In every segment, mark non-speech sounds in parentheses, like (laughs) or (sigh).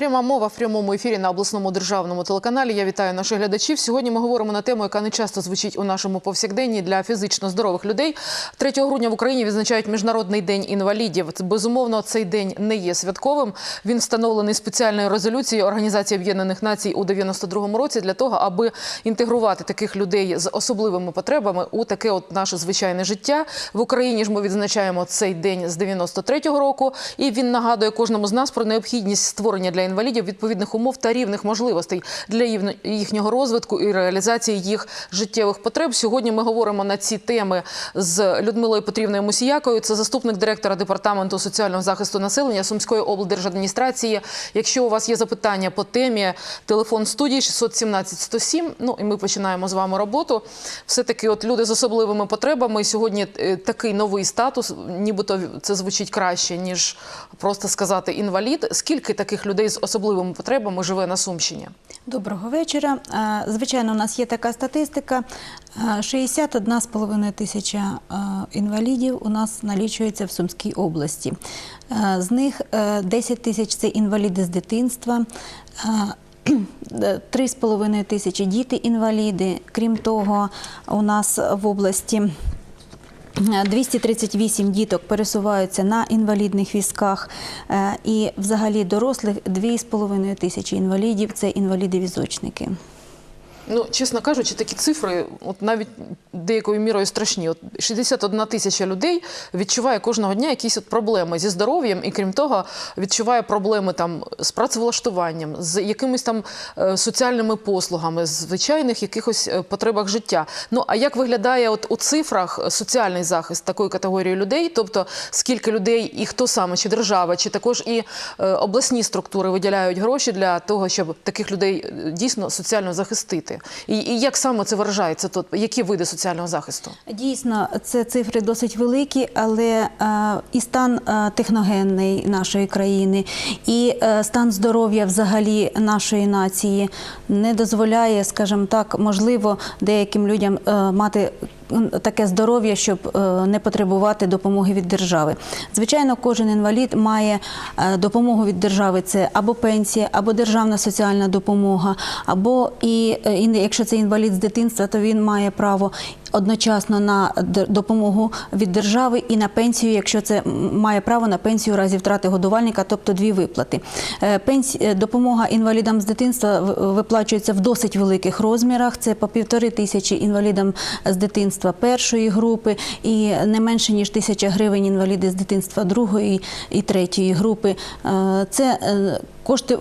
Пряма мова в прямому ефірі на обласному державному телеканалі. Я вітаю наших глядачів. Сьогодні ми говоримо на тему, яка не часто звучить у нашому повсякденні для фізично здорових людей. 3 грудня в Україні відзначають міжнародний день інвалідів. Безумовно, цей день не є святковим. Він встановлений спеціальною резолюцією Організації Об'єднаних Націй у 92-му році для того, аби інтегрувати таких людей з особливими потребами у таке от наше звичайне життя. В Україні ж ми відзначаємо цей день з 93-го року, і він нагадує кожному з нас про необхідність створення для інвалідів відповідних умов та рівних можливостей для їхнього розвитку і реалізації їх життєвих потреб. Сьогодні ми говоримо на ці теми з Людмилою Петрівною Мусіякою. Це заступник директора департаменту соціального захисту населення Сумської облдержадміністрації. Якщо у вас є запитання по темі, телефон студії 617 107. Ну і ми починаємо з вами роботу. Все таки, от люди з особливими потребами. Сьогодні е, такий новий статус, нібито це звучить краще ніж просто сказати інвалід. Скільки таких людей з особливими потребами живе на Сумщині? Доброго вечора. Е, Звичайно, у нас є така статистика. Е, 61,5 тисяча е, інвалідів у нас налічується в Сумській області. Е, З них е, 10 тисяч це інваліди з дитинства. е, 3,5 (clears throat) тисячі діти-інваліди. Крім того, у нас в області 238 діток пересуваються на інвалідних візках, е, і взагалі дорослих 2,5 тисячі інвалідів це інваліди-візочники. Ну, чесно кажучи, такі цифри, от навіть деякою мірою страшні. От 61 тисяча людей відчуває кожного дня якісь от проблеми зі здоров'ям, і крім того, відчуває проблеми там з працевлаштуванням, з якимись там е, соціальними послугами, з звичайних якихось е, потребах життя. Ну а як виглядає от у цифрах соціальний захист такої категорії людей? Тобто скільки людей і хто саме, чи держава, чи також і е, обласні структури виділяють гроші для того, щоб таких людей дійсно соціально захистити? І, і як саме це виражається тут? Які види соціального захисту? Дійсно, це цифри досить великі, але е, і стан е, техногенний нашої країни, і е, стан здоров'я взагалі нашої нації не дозволяє, скажімо так, можливо, деяким людям е, мати. Таке здоров'я, щоб е, не потребувати допомоги від держави. Звичайно, кожен інвалід має е, допомогу від держави. Це або пенсія, або державна соціальна допомога, або і, е, якщо це інвалід з дитинства, то він має право одночасно на допомогу від держави і на пенсію, якщо це має право на пенсію разі втрати годувальника, тобто дві виплати. Е, пенсі- е, Допомога інвалідам з дитинства виплачується в досить великих розмірах. Це по півтори тисячі інвалідам з дитинства першої групи і не менше ніж тисяча гривень інваліди з дитинства другої і третьої групи. Е, Це кошти.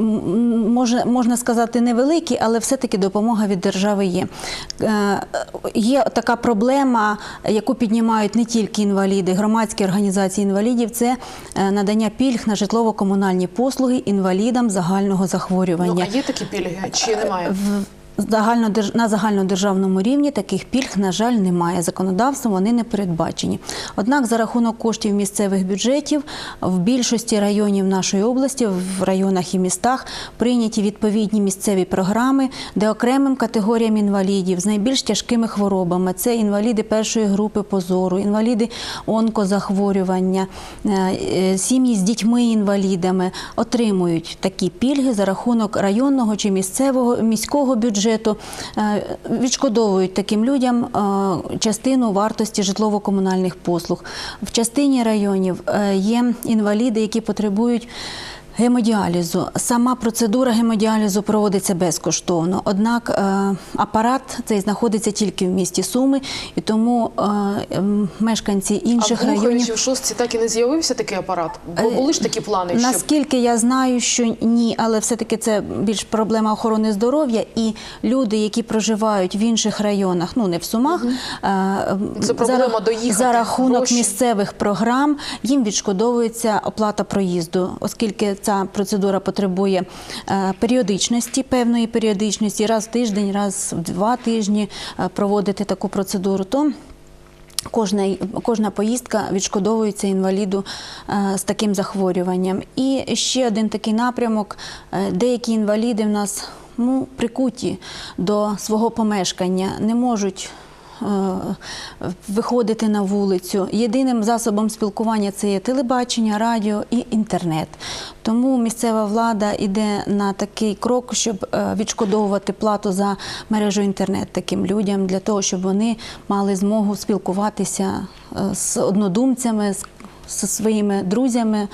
Можна, можна сказати, невеликі, але все-таки допомога від держави є. Е, Є така проблема, яку піднімають не тільки інваліди, громадські організації інвалідів це е, надання пільг на житлово-комунальні послуги інвалідам загального Ну, захворювання. а є такі пільги чи немає? На загальнодержавному рівні таких пільг, на жаль, немає. Законодавством вони не передбачені. Однак за рахунок коштів місцевих бюджетів в більшості районів нашої області, в районах і містах, прийняті відповідні місцеві програми, де окремим категоріям інвалідів з найбільш тяжкими хворобами це інваліди першої групи позору, інваліди онкозахворювання, е, е, сім'ї з дітьми-інвалідами отримують такі пільги за рахунок районного чи місцевого міського бюджету, е, відшкодовують таким людям е, частину вартості житлово-комунальних послуг. В частині районів е, є інваліди, які потребують. Гемодіалізу. Сама процедура гемодіалізу проводиться безкоштовно. Однак е, апарат цей знаходиться тільки в місті Суми, і тому е, мешканці інших а в районів. в Шостці так і не з'явився такий апарат? Бо були ж такі плани, щоб Наскільки я знаю, що ні, але все-таки це більш проблема охорони здоров'я, і люди, які проживають в інших районах, ну не в Сумах, е, Це проблема за, доїхати, за рахунок гроші. місцевих програм їм відшкодовується оплата проїзду, оскільки ця процедура потребує е, періодичності, певної періодичності, раз в тиждень, раз в два тижні е, проводити таку процедуру. То Кожна, кожна поїздка відшкодовується інваліду е, з таким захворюванням. І ще один такий напрямок. Деякі інваліди в нас ну, прикуті до свого помешкання, не можуть виходити на вулицю. Єдиним засобом спілкування це є телебачення, радіо і інтернет. Тому місцева влада йде на такий крок, щоб е, відшкодовувати плату за мережу інтернет таким людям, для того, щоб вони мали змогу спілкуватися е, з однодумцями, з, своїми друзями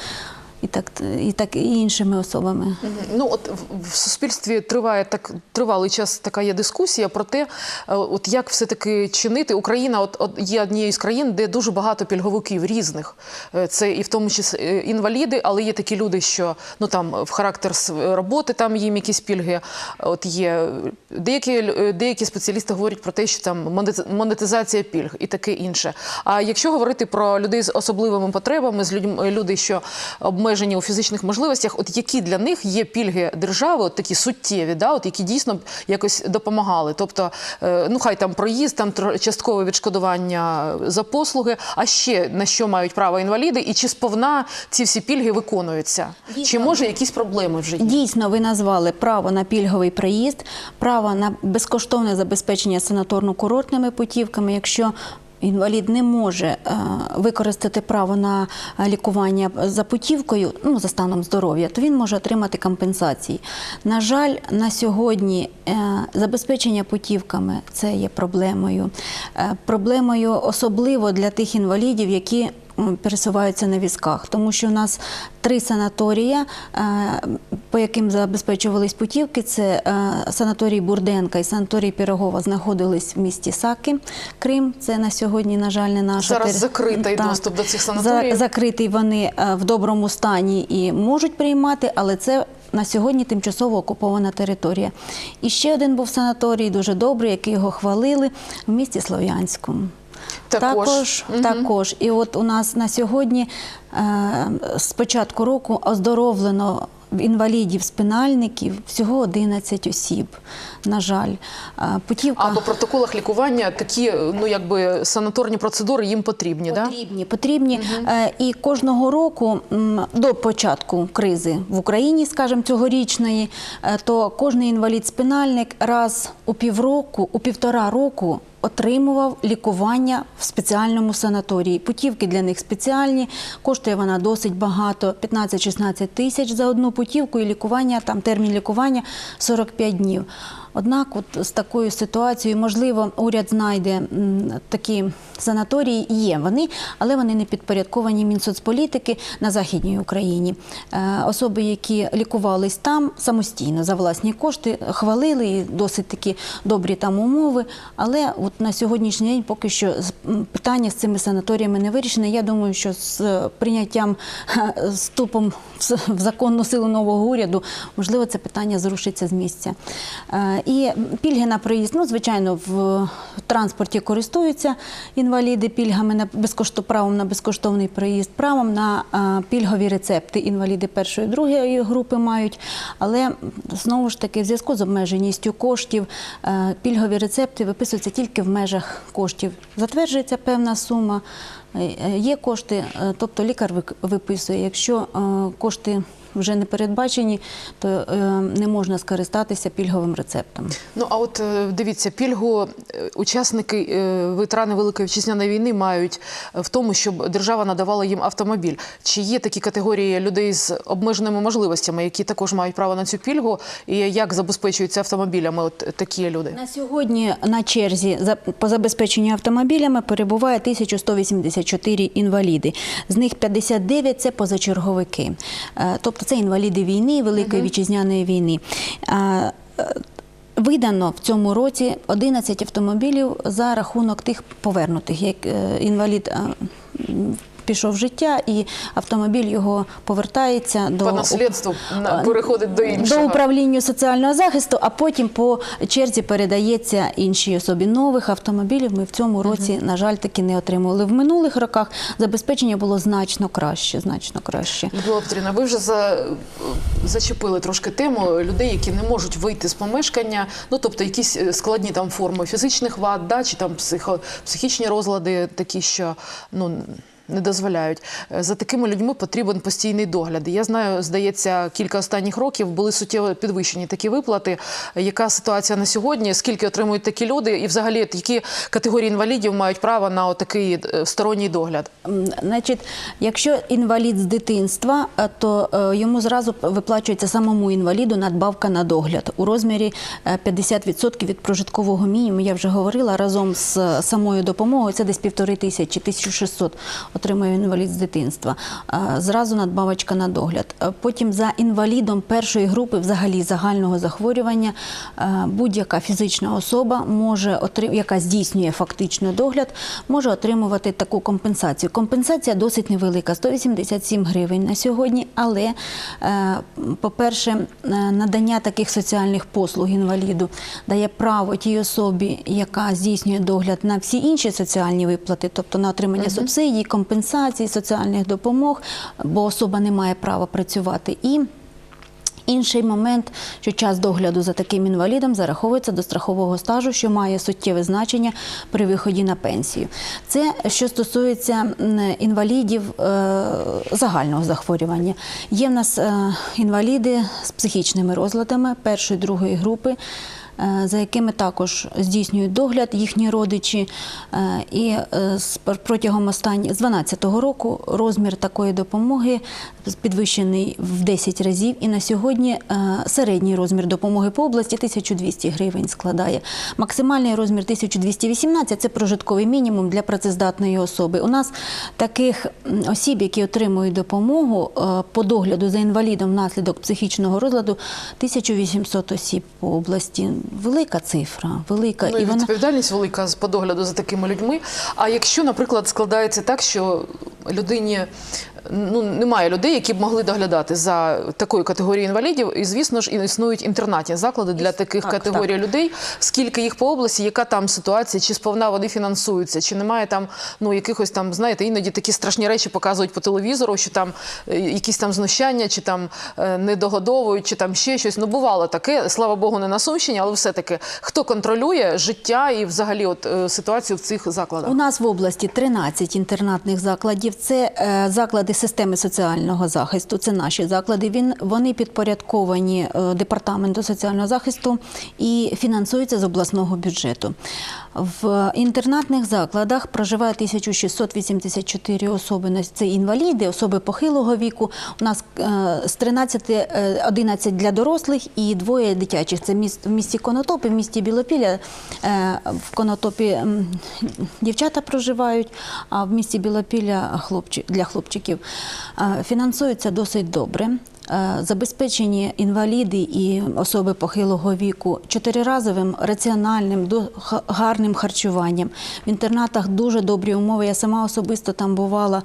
і так, і так і іншими особами. Ну от в- суспільстві триває так тривалий час. Така є дискусія про те, е, от як все таки чинити. Україна, от, от є однією з країн, де дуже багато пільговиків різних. Е, Це і в тому числі е, інваліди, але є такі люди, що ну там в характер роботи там їм якісь пільги. От є деякі деякі спеціалісти говорять про те, що там монет- монетизація пільг і таке інше. А якщо говорити про людей з особливими потребами, з людьми люди, що обмежені у фізичних можливостях, от які для них є пільги держави, от такі суттєві, да, от які дійсно якось допомагали. Тобто, е, ну хай там проїзд, там часткове відшкодування за послуги. А ще на що мають право інваліди, і чи сповна ці всі пільги виконуються? Чи Дійсно. може якісь проблеми вже є? Дійсно, ви назвали право на пільговий проїзд, право на безкоштовне забезпечення санаторно-курортними путівками, якщо Інвалід не може е, використати право на лікування за путівкою, ну за станом здоров'я, то він може отримати компенсації. На жаль, на сьогодні е, забезпечення путівками це є проблемою. Е, проблемою особливо для тих інвалідів, які пересуваються на візках, тому що у нас три санаторія, по яким забезпечувались путівки. Це е, санаторій Бурденка і санаторій Пірогова знаходились в місті Саки, Крим. Це на сьогодні, на жаль, не наша Зараз закритий Так. доступ до цих санаторіїв. закритий вони е, в доброму стані і можуть приймати, але це. На сьогодні тимчасово окупована територія. І ще один був санаторій, дуже добрий, який його хвалили в місті Слов'янську. Також. Також. І от у нас на сьогодні е, з початку року оздоровлено інвалідів спинальників всього 11 осіб. На жаль, путівка А по протоколах лікування такі ну якби санаторні процедури їм потрібні, да? Потрібні, потрібні. Е, І кожного року до початку кризи в Україні, скажімо, цьогорічної, е, то кожний інвалід-спинальник раз у півроку, у півтора року отримував лікування в спеціальному санаторії. Путівки для них спеціальні, коштує вона досить багато, 15-16 тисяч за одну путівку, і лікування, там термін лікування 45 днів. Однак, от з такою ситуацією, можливо, уряд знайде такі санаторії. Є вони, але вони не підпорядковані Мінсоцполітики на Західній Україні. Е, Особи, які лікувались там самостійно за власні кошти, хвалили і досить такі добрі там умови. Але от на сьогоднішній день поки що питання з цими санаторіями не вирішене. Я думаю, що з е, прийняттям е, вступом в законну силу нового уряду, можливо, це питання зрушиться з місця. І пільги на проїзд, ну, звичайно, в транспорті користуються інваліди пільгами на безкошто, правом на безкоштовний проїзд, правом на пільгові рецепти інваліди першої другої групи мають. Але знову ж таки, в зв'язку з обмеженістю коштів, е, пільгові рецепти виписуються тільки в межах коштів. Затверджується певна сума. Е, е, Є кошти, е, тобто лікар виписує. Якщо кошти вже не передбачені, то не можна скористатися пільговим рецептом. Ну а от дивіться, пільгу учасники ветерани Великої вітчизняної війни мають в тому, щоб держава надавала їм автомобіль. Чи є такі категорії людей з обмеженими можливостями, які також мають право на цю пільгу, і як забезпечуються автомобілями? От такі люди? На сьогодні на черзі по забезпеченню автомобілями перебуває 1184 інваліди. З них 59 – це позачерговики. Е, Тобто це інваліди війни, Великої вітчизняної війни. Е, е, Видано в цьому році 11 автомобілів за рахунок тих повернутих, як інвалід пішов в життя, і автомобіль його повертається до По наслідству на- переходить до іншого. до управління соціального захисту, а потім по черзі передається іншій особі. Нових автомобілів ми в цьому році, на жаль, таки не отримували. В минулих роках забезпечення було значно краще, значно краще. Людмила Петрівна, ви вже за, зачепили трошки тему людей, які не можуть вийти з помешкання, ну тобто якісь е, складні там форми фізичних вад, да, чи там психо, психічні розлади, такі, що ну не дозволяють. Е, За такими людьми потрібен постійний догляд. Я знаю, здається, кілька останніх років були суттєво підвищені такі виплати. Е, Яка ситуація на сьогодні? Скільки отримують такі люди? І взагалі які категорії інвалідів мають право на такий сторонній догляд? Значить, якщо інвалід з дитинства, е, то е, йому зразу виплачується самому інваліду надбавка на догляд у розмірі е, 50% від прожиткового мінімуму. Я вже говорила разом з е, самою допомогою. Це десь півтори тисячі, 1600 отримує інвалід з дитинства. Е, Зразу надбавочка на догляд. Е, Потім за інвалідом першої групи, взагалі загального захворювання, е, будь-яка фізична особа може яка здійснює фактично догляд, може отримувати таку компенсацію. Компенсація досить невелика 187 гривень на сьогодні. Але, по-перше, надання таких соціальних послуг інваліду дає право тій особі, яка здійснює догляд на всі інші соціальні виплати, тобто на отримання субсидій, компенсацій, соціальних допомог, бо особа не має права працювати. І Інший момент, що час догляду за таким інвалідом зараховується до страхового стажу, що має суттєве значення при виході на пенсію. Це що стосується інвалідів е, загального захворювання. Є в нас е, інваліди з психічними розладами першої другої групи. Е, За якими також здійснюють догляд їхні родичі, Е, і е, протягом останніх з 2012 року розмір такої допомоги підвищений в 10 разів. І на сьогодні середній розмір допомоги по області 1200 гривень складає. Максимальний розмір 1218 – це прожитковий мінімум для працездатної особи. У нас таких осіб, які отримують допомогу по догляду за інвалідом внаслідок психічного розладу, 1800 осіб по області. Велика цифра, велика. Ну, і відповідальність велика з подогляду за такими людьми. А якщо, наприклад, складається так, що людині ну немає людей, які б могли доглядати за такою категорією інвалідів, і звісно ж існують інтернатні заклади для таких так, категорій людей. Скільки їх по області, яка там ситуація, чи сповна вони фінансуються, чи немає там ну якихось там, знаєте, іноді такі страшні речі показують по телевізору, що там е, якісь там знущання, чи там е, не догодовують, чи там ще щось. Ну бувало таке, слава Богу, не на Сумщині, але все таки хто контролює життя і взагалі от е, ситуацію в цих закладах? У нас в області 13 інтернатних закладів. Це е, заклади системи соціального захисту. Це наші заклади. Він вони підпорядковані е, департаменту соціального захисту і фінансуються з обласного бюджету. В інтернатних закладах проживає 1684 особи. Це інваліди, особи похилого віку. У нас е, з 13 е, 11 для дорослих і двоє дитячих. Це в місті Конотоп і в місті Білопілля. Е, В Конотопі дівчата проживають, а в місті Білопілля хлопчик для хлопчиків Е, фінансуються досить добре. Е, Забезпечені інваліди і особи похилого віку чотириразовим раціональним, гарним харчуванням. В інтернатах дуже добрі умови. Я сама особисто там бувала.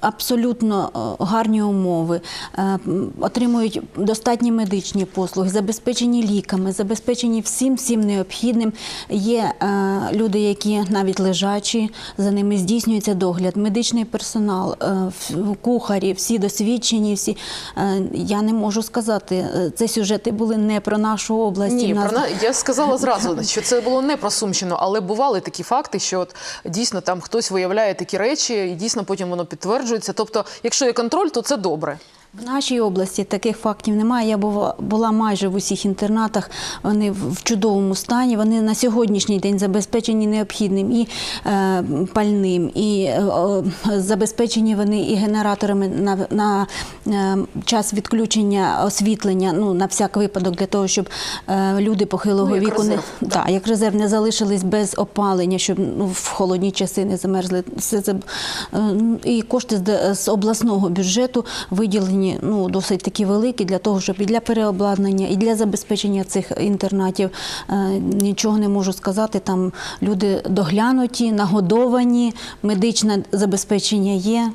Абсолютно е, гарні умови, е, отримують достатні медичні послуги, забезпечені ліками, забезпечені всім всім необхідним. Є е, люди, які навіть лежачі, за ними здійснюється догляд, медичний персонал, кухарі, всі досвідчені. Всі я не можу сказати, це сюжети були не про нашу область. Ні, нас- про я сказала зразу, що це було не про Сумщину, але бували такі факти, що от дійсно там хтось виявляє такі речі, і дійсно потім воно підтверджується. Тобто, якщо є контроль, то це добре. В нашій області таких фактів немає. Я була, була майже в усіх інтернатах. Вони в чудовому стані. Вони на сьогоднішній день забезпечені необхідним і е, пальним, і е, забезпечені вони і генераторами на, на е, час відключення освітлення. Ну на всяк випадок для того, щоб е, люди похилого Ну, як віку не резерв, да, як резерв не залишились без опалення, щоб ну, в холодні часи не замерзли. Це е, і кошти з, з обласного бюджету виділені ну досить такі великі для того, щоб і для переобладнання, і для забезпечення цих інтернатів. Е, Нічого не можу сказати. Там люди доглянуті, нагодовані, медичне забезпечення є.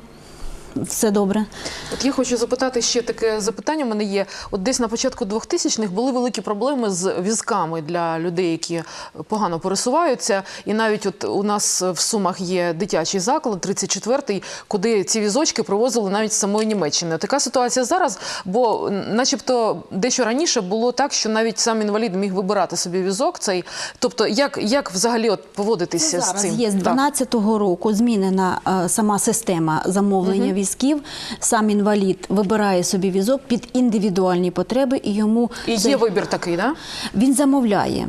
Все добре. От я хочу запитати ще таке запитання. У мене є. От десь на початку 2000-х були великі проблеми з візками для людей, які погано пересуваються. І навіть от у нас в Сумах є дитячий заклад, 34-й, куди ці візочки привозили навіть з самої Німеччини. Така ситуація зараз, бо начебто дещо раніше було так, що навіть сам інвалід міг вибирати собі візок. Цей, тобто, як, як взагалі от поводитися з Зараз цим? є з Так. 12-го року змінена е, сама система замовлення візків. Сам інвалід вибирає собі візок під індивідуальні потреби і йому І є вибір такий, да? він замовляє.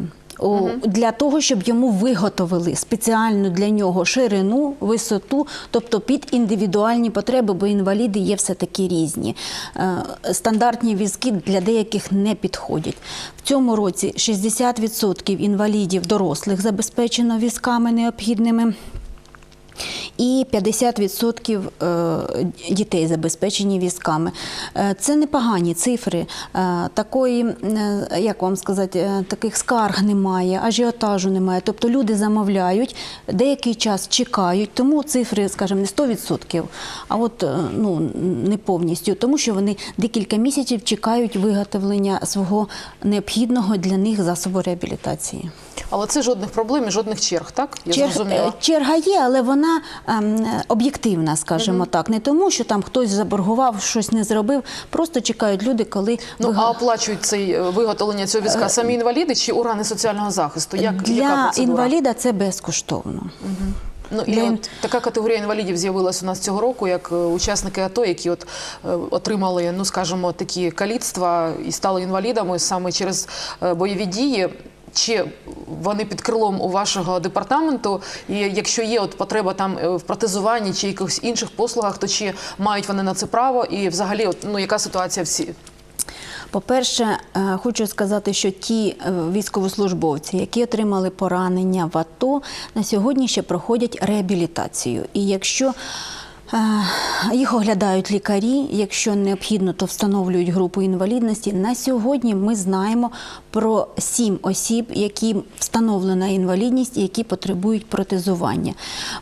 Для того, щоб йому виготовили спеціальну для нього ширину, висоту, тобто під індивідуальні потреби, бо інваліди є все-таки різні. Е, Стандартні візки для деяких не підходять. В цьому році 60% інвалідів дорослих забезпечено візками необхідними. І 50% е, дітей забезпечені візками. Е, Це непогані цифри. Е, Такої, як вам сказати, таких скарг немає, ажіотажу немає. Тобто люди замовляють, деякий час чекають, тому цифри, скажімо, не 100%, а от ну, не повністю, тому що вони декілька місяців чекають виготовлення свого необхідного для них засобу реабілітації. Але це жодних проблем і жодних черг, так? Я Черг- зрозуміла. е, черга є, але вона ем, об'єктивна, скажімо так. Не тому, що там хтось заборгував, щось не зробив. Просто чекають люди, коли Ну, вига- а оплачують цей е, виготовлення цього візка самі інваліди чи органи соціального захисту? Як, яка для процедура? інваліда це безкоштовно. Ну, і для ін- от така категорія інвалідів з'явилася у нас цього року, як е, учасники АТО, які от е, отримали, ну скажімо, такі каліцтва і стали інвалідами саме через е, бойові дії. Чи вони під крилом у вашого департаменту? І якщо є от потреба там е, в протезуванні чи якихось інших послугах, то чи мають вони на це право? І взагалі, от, ну яка ситуація всі? По-перше, е, хочу сказати, що ті е, військовослужбовці, які отримали поранення в АТО, на сьогодні ще проходять реабілітацію. І якщо їх оглядають лікарі, якщо необхідно, то встановлюють групу інвалідності. На сьогодні ми знаємо про сім осіб, яким встановлена інвалідність і які потребують протезування.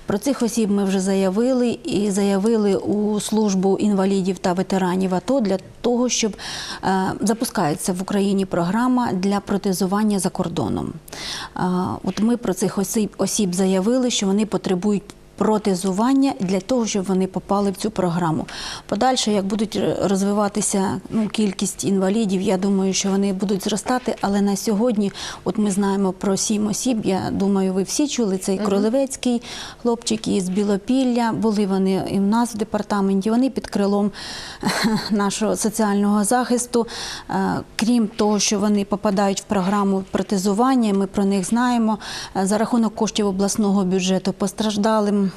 Про цих осіб ми вже заявили і заявили у службу інвалідів та ветеранів АТО для того, щоб е, запускається в Україні програма для протезування за кордоном. Е, от ми про цих осіб, осіб заявили, що вони потребують протезування для того, щоб вони попали в цю програму. Подальше, як будуть розвиватися ну, кількість інвалідів, я думаю, що вони будуть зростати. Але на сьогодні, от ми знаємо про сім осіб. Я думаю, ви всі чули цей Кролевецький хлопчик із Білопілля. Були вони і в нас в департаменті. Вони під крилом (laughs) нашого соціального захисту. Е, Крім того, що вони попадають в програму протезування, ми про них знаємо. Е, За рахунок коштів обласного бюджету постраждалим.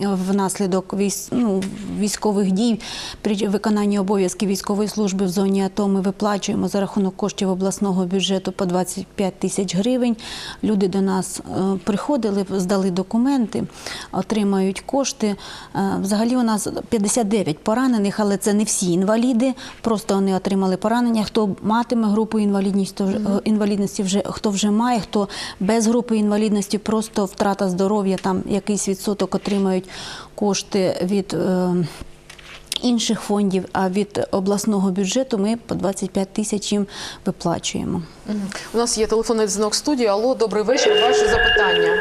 Внаслідок військ, ну, військових дій при виконанні обов'язків військової служби в зоні АТО ми виплачуємо за рахунок коштів обласного бюджету по 25 тисяч гривень. Люди до нас е, приходили, здали документи, отримають кошти. Е, взагалі у нас 59 поранених, але це не всі інваліди. Просто вони отримали поранення. Хто матиме групу е, інвалідності вже хто вже має, хто без групи інвалідності, просто втрата здоров'я, там якийсь відсоток отримають кошти від. е, Інших фондів, а від обласного бюджету ми по 25 тисяч їм виплачуємо. У нас є телефонний дзвінок студії. Алло, добрий вечір. Ваше запитання.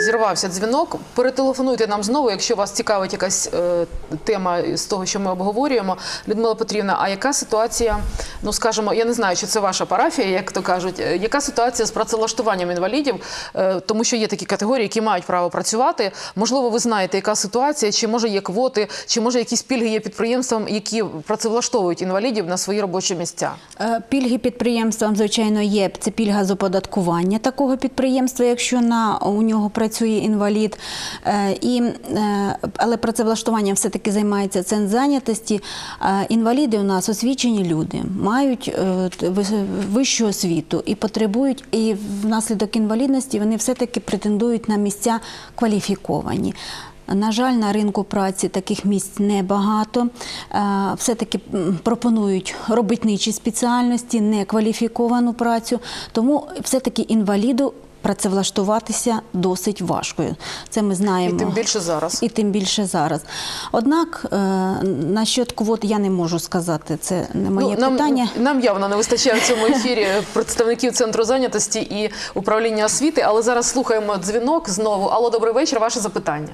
Зірвався дзвінок. Перетелефонуйте нам знову, якщо вас цікавить якась е, тема з того, що ми обговорюємо. Людмила Петрівна, а яка ситуація? Ну скажімо, я не знаю, чи це ваша парафія, як то кажуть. Е, Яка ситуація з працевлаштуванням інвалідів? Е, тому що є такі категорії, які мають право працювати. Можливо, ви знаєте, яка ситуація, чи може є квоти, чи може якісь пільги є підприємствам, які працевлаштовують інвалідів на свої робочі місця. Е, Пільги підприємствам, звичайно, є. Це пільга з оподаткування такого підприємства, якщо на у нього працює інвалід. І, але працевлаштуванням все-таки займається центр зайнятості. Е, Інваліди у нас освічені люди, мають е, вищу освіту і потребують, і внаслідок інвалідності вони все-таки претендують на місця кваліфіковані. На жаль, на ринку праці таких місць небагато. Е, Все-таки пропонують робітничі спеціальності, некваліфіковану працю. Тому все-таки інваліду працевлаштуватися досить важко. Це ми знаємо. І тим більше зараз. І тим більше зараз. Однак е, насчет квот я не можу сказати. Це не моє Ну, нам, питання. нам явно не вистачає в цьому ефірі представників центру зайнятості і управління освіти, але зараз слухаємо дзвінок знову. Алло, добрий вечір. Ваше запитання.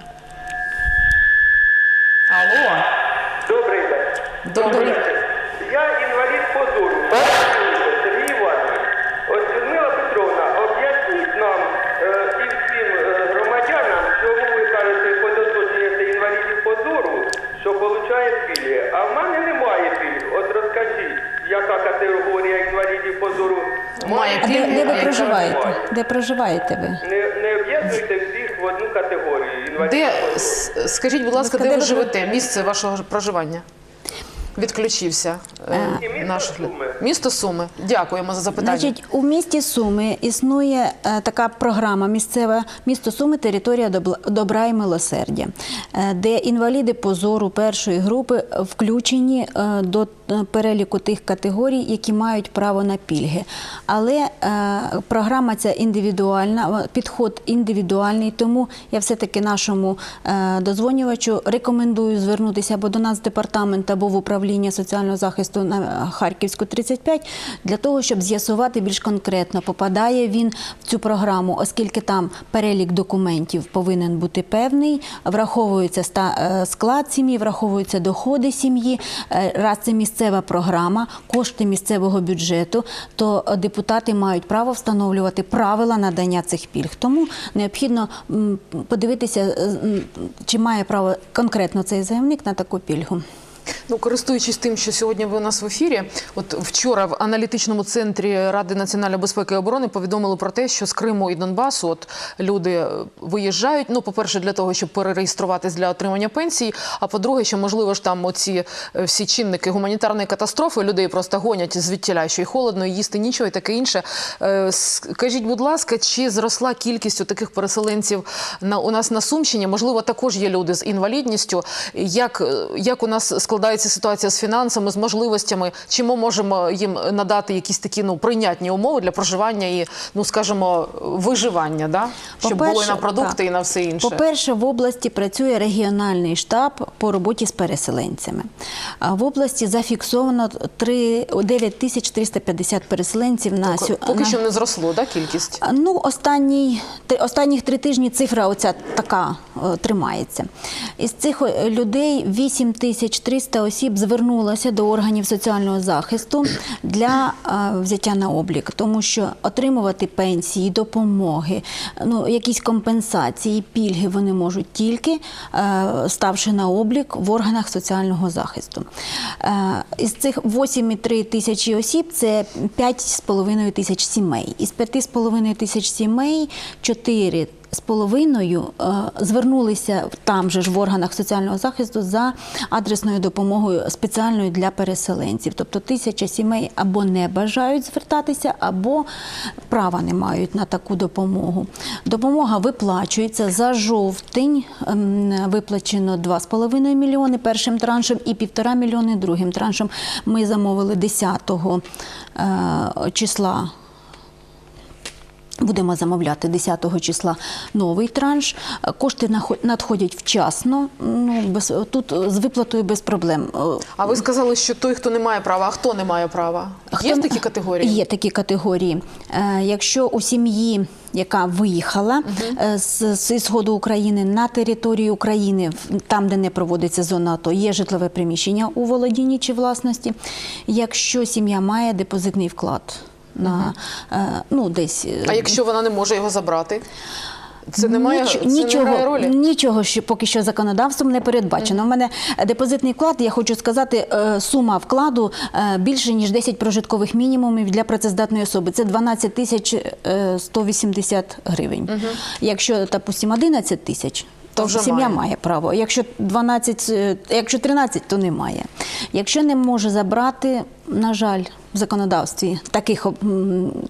Алло, Добрий день. добрий. Я інвалід по зору. Сергій Іванович. От Людмила Петровна, об'ясніть нам е, і всім е, громадянам, чому ви кажете подоточуєте інвалідів по зору, що получає пільги. А в мене немає пільг. От розкажіть, яка категорія інвалідів по зору Має А де, де ви проживаєте? Де проживаєте ви? Не, не об'єднуйте всіх в одну категорію Де с- скажіть, будь ласка, де де ви ви живете? Місце вашого проживання? Відключився е, Місто наш Суми. місто Суми. Дякуємо за запитання. Значить, у місті Суми існує е, така програма місцева місто Суми територія добла- добра і милосердя, е, де інваліди по зору першої групи включені е, до е, переліку тих категорій, які мають право на пільги. Але е, програма ця індивідуальна, підход індивідуальний, тому я все-таки нашому е, дозвонювачу рекомендую звернутися або до нас в департамент, або в управління соціального захисту на Харківську 35, для того, щоб з'ясувати більш конкретно, попадає він в цю програму, оскільки там перелік документів повинен бути певний, враховується е, склад сім'ї, враховуються доходи сім'ї. Е, Раз це місцева програма, кошти місцевого бюджету, то депутати мають право встановлювати правила надання цих пільг. Тому необхідно подивитися, е, чи має право конкретно цей заявник на таку пільгу. Ну, користуючись тим, що сьогодні ви у нас в ефірі, от вчора в аналітичному центрі Ради національної безпеки і оборони повідомили про те, що з Криму і Донбасу от люди е, виїжджають. Ну, по-перше, для того, щоб перереєструватись для отримання пенсії. А по-друге, що можливо ж там оці е, всі чинники гуманітарної катастрофи людей просто гонять звідтіля, що й холодно, і їсти нічого, і таке інше. Е, Скажіть, будь ласка, чи зросла кількість таких переселенців у нас на Сумщині? Можливо, також є люди з інвалідністю. Як, як у нас складається ситуація з фінансами, з можливостями? Чи ми можемо їм надати якісь такі ну прийнятні умови для проживання і, ну скажімо, виживання, да? щоб було на продукти, так. і на все інше? По-перше, в області працює регіональний штаб по роботі з переселенцями. В області зафіксовано 3 9350 переселенців на сю- Поки на- що не зросло, да, кількість? Ну, останній, три- останніх три тижні цифра оця така е, тримається. Із цих е, людей 8300 осіб звернулося до органів соціального захисту для е, взяття на облік, тому що отримувати пенсії, допомоги, ну, якісь компенсації, пільги вони можуть тільки е, ставши на облік в органах соціального захисту. Е, Із цих 8,3 тисячі осіб це 5,5 тисяч сімей. Із 5,5 тисяч сімей 4 з половиною е, звернулися там же ж в органах соціального захисту за адресною допомогою спеціальною для переселенців. Тобто тисяча сімей або не бажають звертатися, або права не мають на таку допомогу. Допомога виплачується за жовтень. ем, Виплачено 2,5 мільйони першим траншем і 1,5 мільйони другим траншем. Ми замовили 10 е, числа Будемо замовляти 10 числа новий транш. Кошти надходять вчасно. Ну, без, тут з виплатою без проблем. Е, А ви сказали, що той, хто не має права, а хто не має права? Є Хто- такі категорії? Є такі категорії. Е, Якщо у сім'ї, яка виїхала е, з, з сходу України на територію України, там, де не проводиться зона АТО, є житлове приміщення у володінні чи власності. Якщо сім'я має депозитний вклад на е, ну десь е, А якщо вона не може його забрати? Це не має Ніч- це нічого, не грає ролі? нічого що поки що законодавством не передбачено. У мене депозитний вклад, я хочу сказати, е, сума вкладу е, більше ніж 10 прожиткових мінімумів для працездатної особи. Це 12 тисяч е, 180 гривень. Якщо, допустимо, 11 тисяч. То вже сім'я має. має. право. Якщо 12, е, якщо 13, то немає. Якщо не може забрати, на жаль, в законодавстві таких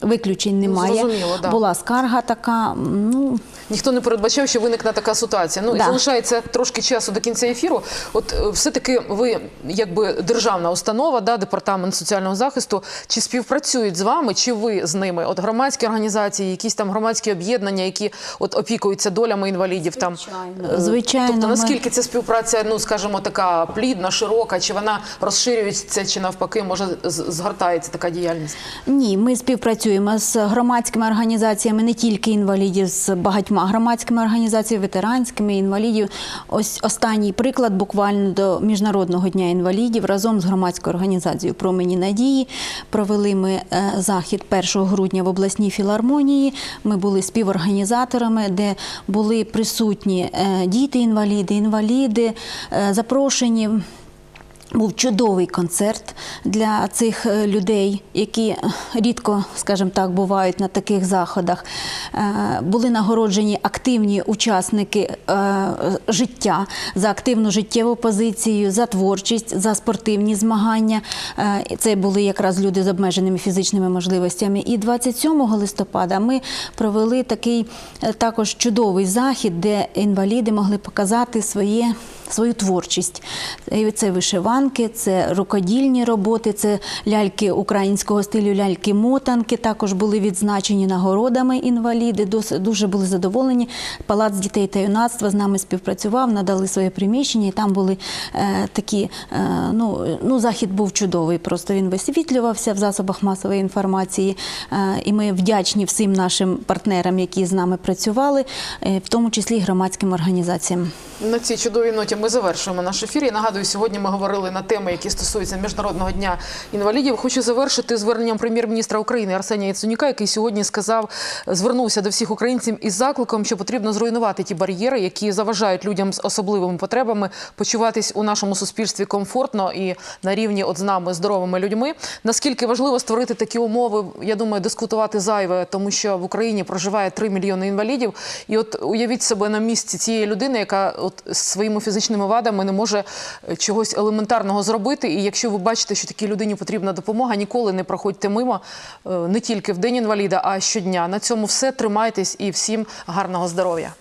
виключень немає. зрозуміло, да. Була скарга така. Ну Ніхто не передбачав, що виникне така ситуація. Ну і залишається трошки часу до кінця ефіру. От е, все-таки ви, якби державна установа, да, департамент соціального захисту, чи співпрацюють з вами, чи ви з ними? От громадські організації, якісь там громадські об'єднання, які от опікуються долями інвалідів. Там Звичайно. Е, Звичайно, Тобто ми- наскільки ця співпраця, ну скажімо, така плідна, широка, чи вона розширюється, чи навпаки, може згортається така діяльність? Ні, ми співпрацюємо з громадськими організаціями, не тільки інвалідів, з багатьма громадськими організаціями, ветеранськими інвалідів. Ось останній приклад буквально до Міжнародного дня інвалідів разом з громадською організацією Промені надії провели ми е, захід 1 грудня в обласній філармонії. Ми були співорганізаторами, де були присутні е, діти-інваліди, інваліди, е, запрошені. Був чудовий концерт для цих е, людей, які е, рідко, скажімо так, бувають на таких заходах. Е, Були нагороджені активні учасники життя за активну життєву позицію, за творчість, за спортивні змагання. Це були якраз люди з обмеженими фізичними можливостями. І 27 листопада ми провели такий також чудовий захід, де інваліди могли показати своє свою творчість. Це вишиванки, це рукодільні роботи, це ляльки українського стилю, ляльки-мотанки. Також були відзначені нагородами інваліди. Дуже були задоволені. Палац дітей та юнацтва з нами співпрацював, надали своє приміщення. І там були е, такі. Е, ну, ну, захід був чудовий. Просто він висвітлювався в засобах масової інформації. Е, і ми вдячні всім нашим партнерам, які з нами працювали, в тому числі і громадським організаціям. На цій чудовій ноті ми завершуємо наш ефір. Я нагадую, сьогодні ми говорили на теми, які стосуються міжнародного дня інвалідів. Хочу завершити зверненням прем'єр-міністра України Арсенія Яценюка, який сьогодні сказав, звернувся до всіх українців із закликом, що потрібно зруйнувати ті бар'єри, які заважають людям з особливими потребами почуватись у нашому суспільстві комфортно і на рівні от з нами здоровими людьми. Наскільки важливо створити такі умови, я думаю, дискутувати зайве, тому що в Україні проживає 3 мільйони інвалідів. І от уявіть себе на місці цієї людини, яка от своїми фізичними вадами не може е, чогось елементарного зробити. І якщо ви бачите, що такій людині потрібна допомога, ніколи не проходьте мимо е, не тільки в день інваліда, а щодня. На цьому все тримайтесь і всім гарного здоров'я.